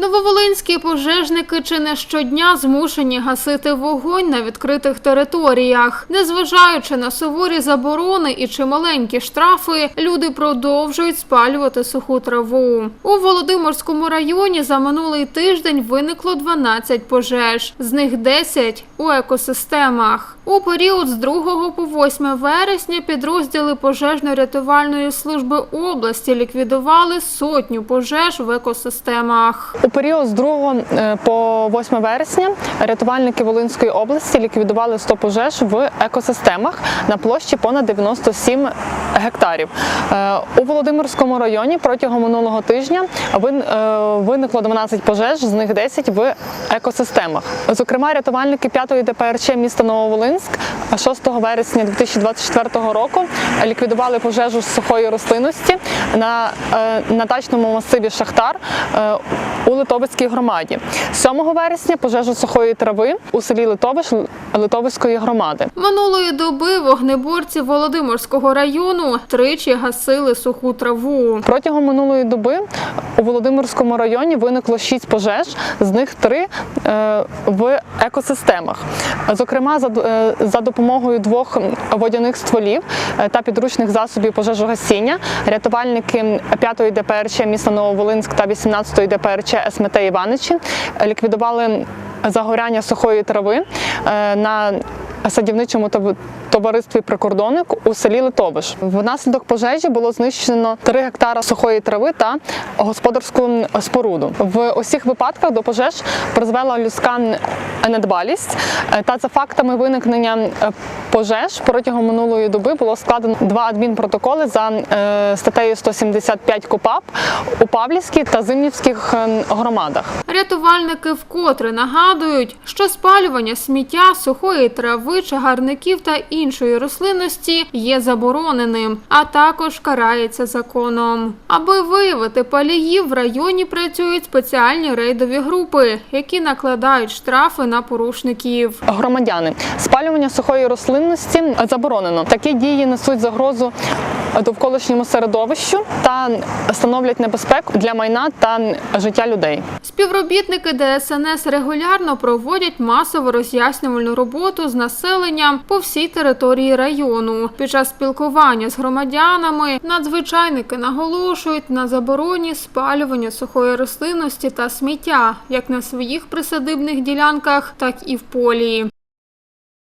Нововолинські пожежники чи не щодня змушені гасити вогонь на відкритих територіях. Незважаючи на суворі заборони і чималенькі штрафи, люди продовжують спалювати суху траву. У Володимирському районі за минулий тиждень виникло 12 пожеж, з них 10 у екосистемах. У період з 2 по 8 вересня підрозділи пожежно-рятувальної служби області ліквідували сотню пожеж в екосистемах. У період з 2 е, по 8 вересня рятувальники Волинської області ліквідували 100 пожеж в екосистемах на площі понад 97 гектарів. Е, У Володимирському районі протягом минулого тижня е, виникло 12 пожеж, з них 10 в екосистемах. Зокрема, рятувальники 5-ї ДПРЧ міста Нововолинськ 6 вересня 2024 року ліквідували пожежу сухої рослинності на, е, на дачному масиві Шахтар е, у Литовицькій громаді. 7 вересня пожежу сухої трави у селі Литовиш Литовицької громади. Минулої доби вогнеборці Володимирського району тричі гасили суху траву. Протягом минулої доби у Володимирському районі виникло 6 пожеж, з них 3 е, в екосистемах. Зокрема, за, д- за допомогою двох водяних стволів е, та підручних засобів пожежогасіння. Рятувальники 5-ї ДПРЧ міста Нововолинськ та 18-ї ДПРЧ СМТ Іваничі ліквідували загоряння сухої трави е, на садівничому тов- товаристві прикордонник у селі Литовиш. Внаслідок пожежі було знищено 3 гектара сухої трави та господарську споруду. В усіх випадках до пожеж призвела людська недбалість. Е, Та за фактами виникнення е, пожеж протягом минулої доби було складено два адмінпротоколи за е, статтею 175 КУПАП у Павлівській та Зимнівських громадах. Рятувальники вкотре нагадують, що спалювання сміття, сухої трави, чагарників та іншої рослинності є забороненим, а також карається законом. Аби виявити паліїв, в районі працюють спеціальні рейдові групи, які накладають штрафи на порушників. громадяни. Спалювання сухої рослинності заборонено. Такі дії несуть загрозу довколишньому середовищу та становлять небезпеку для майна та життя людей. Співробітники ДСНС регулярно проводять масову роз'яснювальну роботу з населенням по всій території району. Під час спілкування з громадянами надзвичайники наголошують на забороні спалювання сухої рослинності та сміття як на своїх присадибних ділянках, так і в полі.